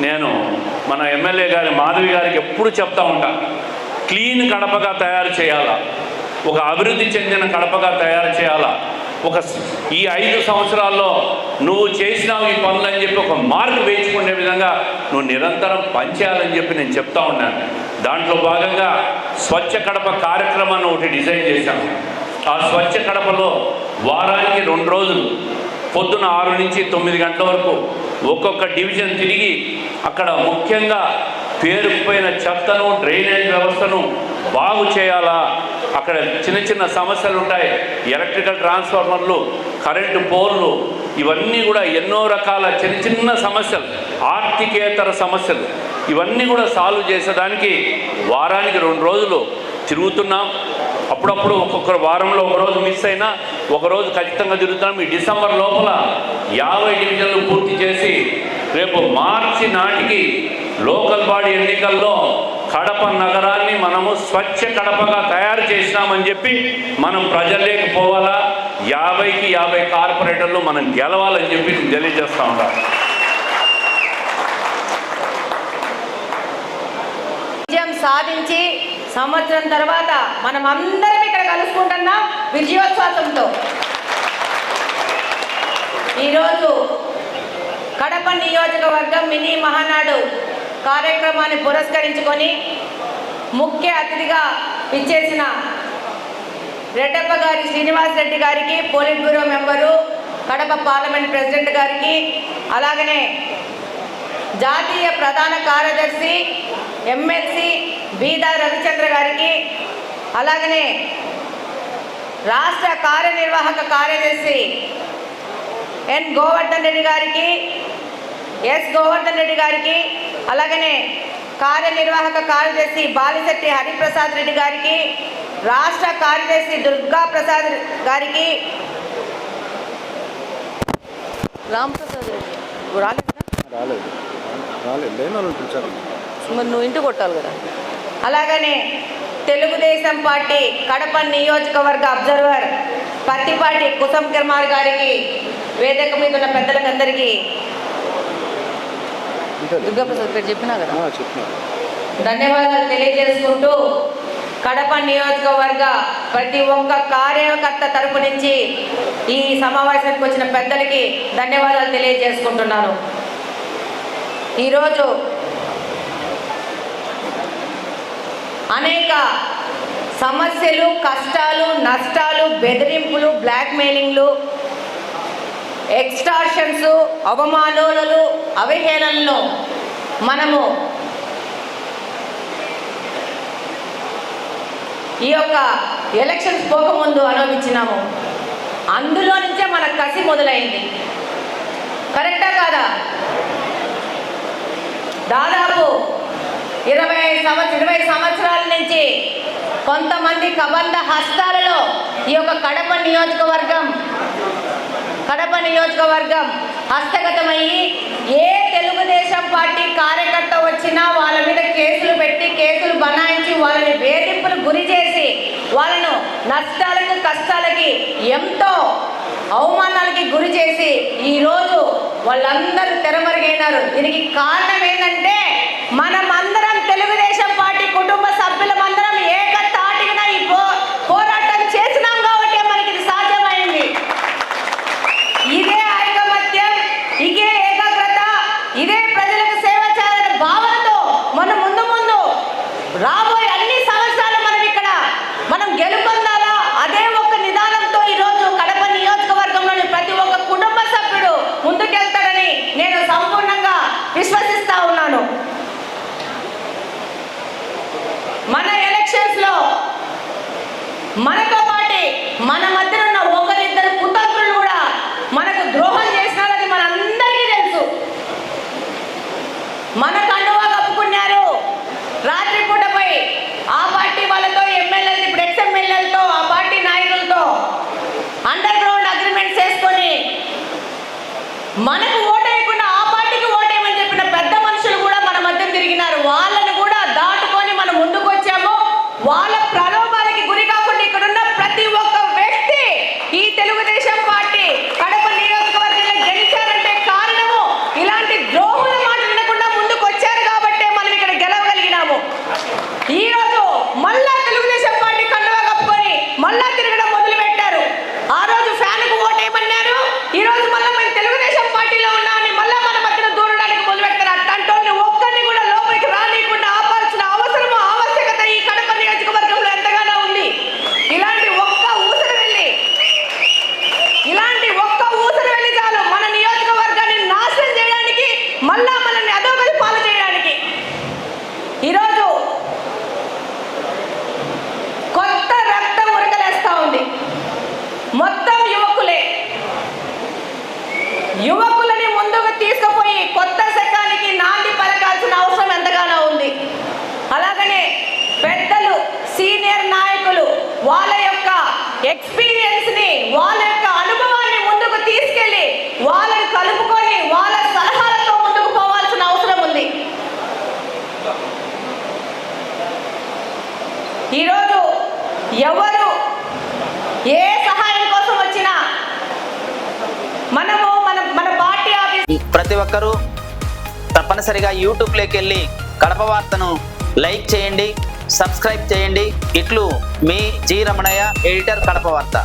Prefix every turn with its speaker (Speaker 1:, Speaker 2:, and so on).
Speaker 1: నేను మన ఎమ్మెల్యే గారి మాధవి గారికి ఎప్పుడు చెప్తా ఉంటా క్లీన్ కడపగా తయారు చేయాలా? ఒక అభివృద్ధి చెందిన కడపగా తయారు చేయాలా? ఒక ఈ ఐదు సంవత్సరాల్లో నువ్వు చేసినావు ఈ పనులు అని చెప్పి ఒక మార్క్ వేయించుకునే విధంగా నువ్వు నిరంతరం పనిచేయాలని చెప్పి నేను చెప్తా ఉన్నాను. దాంట్లో భాగంగా స్వచ్ఛ కడప కార్యక్రమాన్ని ఒకటి డిజైన్ చేశాను. ఆ స్వచ్ఛ కడపలో వారానికి రెండు రోజులు పొద్దున ఆరు నుంచి తొమ్మిది గంటల వరకు ఒక్కొక్క డివిజన్ తిరిగి అక్కడ ముఖ్యంగా పేరుకుపోయిన చెత్తను డ్రైనేజ్ వ్యవస్థను బాగు చేయాలా? అక్కడ చిన్న చిన్న సమస్యలు ఉంటాయి. ఎలక్ట్రికల్ ట్రాన్స్ఫార్మర్లు కరెంటు పోల్లు ఇవన్నీ కూడా ఎన్నో రకాల చిన్న చిన్న సమస్యలు ఆర్థికేతర సమస్యలు. ఇవన్నీ కూడా సాల్వ్ చేసేదానికి వారానికి రెండు రోజులు తిరుగుతున్నాం. అప్పుడప్పుడు ఒక్కొక్క వారంలో ఒక రోజు మిస్ అయినా ఒక రోజు ఖచ్చితంగా తిరుగుతున్నాం ఈ డిసెంబర్ లోపల యాభై డివిజన్లు పూర్తి చేసి రేపు మార్చి నాటికి లోకల్ బాడీ ఎన్నికల్లో కడప నగరాన్ని మనము స్వచ్ఛ కడపగా తయారు చేసినామని చెప్పి మనం ప్రజల్లోకి పోవాలా? యాభైకి యాభై కార్పొరేటర్లు మనం గెలవాలని చెప్పి నేను తెలియజేస్తా ఉంటాను
Speaker 2: విజయం సాధించి సంవత్సరం తర్వాత మనం అందరం కలుసుకుంటున్నాం విజయోత్సవంతో ఈరోజు కడప నియోజకవర్గం మినీ మహానాడు కార్యక్రమాన్ని పురస్కరించుకొని ముఖ్య అతిథిగా ఇచ్చేసిన రెడ్డప్ప గారి శ్రీనివాస్ రెడ్డి గారికి polit bureau member Kadapa parliament president గారికి అలాగనే జాతీయ ప్రధాన కార్యదర్శి ఎమ్మెల్సీ బీదా రవిచంద్ర గారికి అలాగనే రాష్ట్ర కార్యనిర్వాహక కార్యదర్శి ఎన్ గోవర్ధన్ రెడ్డి గారికి ఎస్ గోవర్ధన్ రెడ్డి గారికి అలాగనే కార్యనిర్వాహక కార్యదర్శి బాలిశెట్టి హరిప్రసాద్ రెడ్డి గారికి రాష్ట్ర కార్యదర్శి దుర్గా ప్రసాద్ గారికి రామప్రసాద్ రెడ్డి రాలేదా మరి నువ్వు ఇంటి కొట్టాలి కదా? అలాగనే తెలుగుదేశం పార్టీ కడప నియోజకవర్గ అబ్జర్వర్ పత్తిపాటి కుసం కుమార్ గారికి వేదిక మీద ఉన్న పెద్దలకు అందరికీ దుర్గాప్రసాద్ పేరు చెప్పినా కదా? ధన్యవాదాలు తెలియజేసుకుంటూ కడప నియోజకవర్గ ప్రతి ఒక్క కార్యకర్త తరపు నుంచి ఈ సమావేశానికి వచ్చిన పెద్దలకి ధన్యవాదాలు తెలియజేసుకుంటున్నాను. ఈరోజు అనేక సమస్యలు కష్టాలు నష్టాలు బెదిరింపులు బ్లాక్మెయిలింగ్లు ఎక్స్టార్షన్స్ అవమానాలు అవహేళనలు మనము ఈ యొక్క ఎలక్షన్స్ పోకముందు అనుభవించినాము. అందులో నుంచే మన కసి మొదలైంది. కరెక్టా కాదా? దాదాపు ఇరవై సంవత్సర ఇరవై సంవత్సరాల నుంచి కొంతమంది కబంధ హస్తాలలో ఈ యొక్క కడప నియోజకవర్గం కడప నియోజకవర్గం హస్తగతమయ్యి ఏ తెలుగుదేశం పార్టీ కార్యకర్త వచ్చినా వాళ్ళ మీద కేసులు పెట్టి కేసులు బనాయించి వాళ్ళని వేధింపులు గురి చేసి వాళ్ళను నష్టాలకు కష్టాలకి ఎంతో అవమానాలకి గురి చేసి ఈరోజు వాళ్ళందరూ తెరమరుగైనారు. దీనికి కారణం ఏంటంటే మనమందరం మనతో పాటే మన మధ్య ఎవరు? ఏ సహాయం కోసం వచ్చినా మనము మన మన పార్టీ ఆఫీస్
Speaker 3: ప్రతి ఒక్కరూ తప్పనిసరిగా యూట్యూబ్లోకి వెళ్ళి కడప వార్తను లైక్ చేయండి సబ్స్క్రైబ్ చేయండి. ఇట్లు మీ జి రమణయ్య ఎడిటర్ కడప వార్త.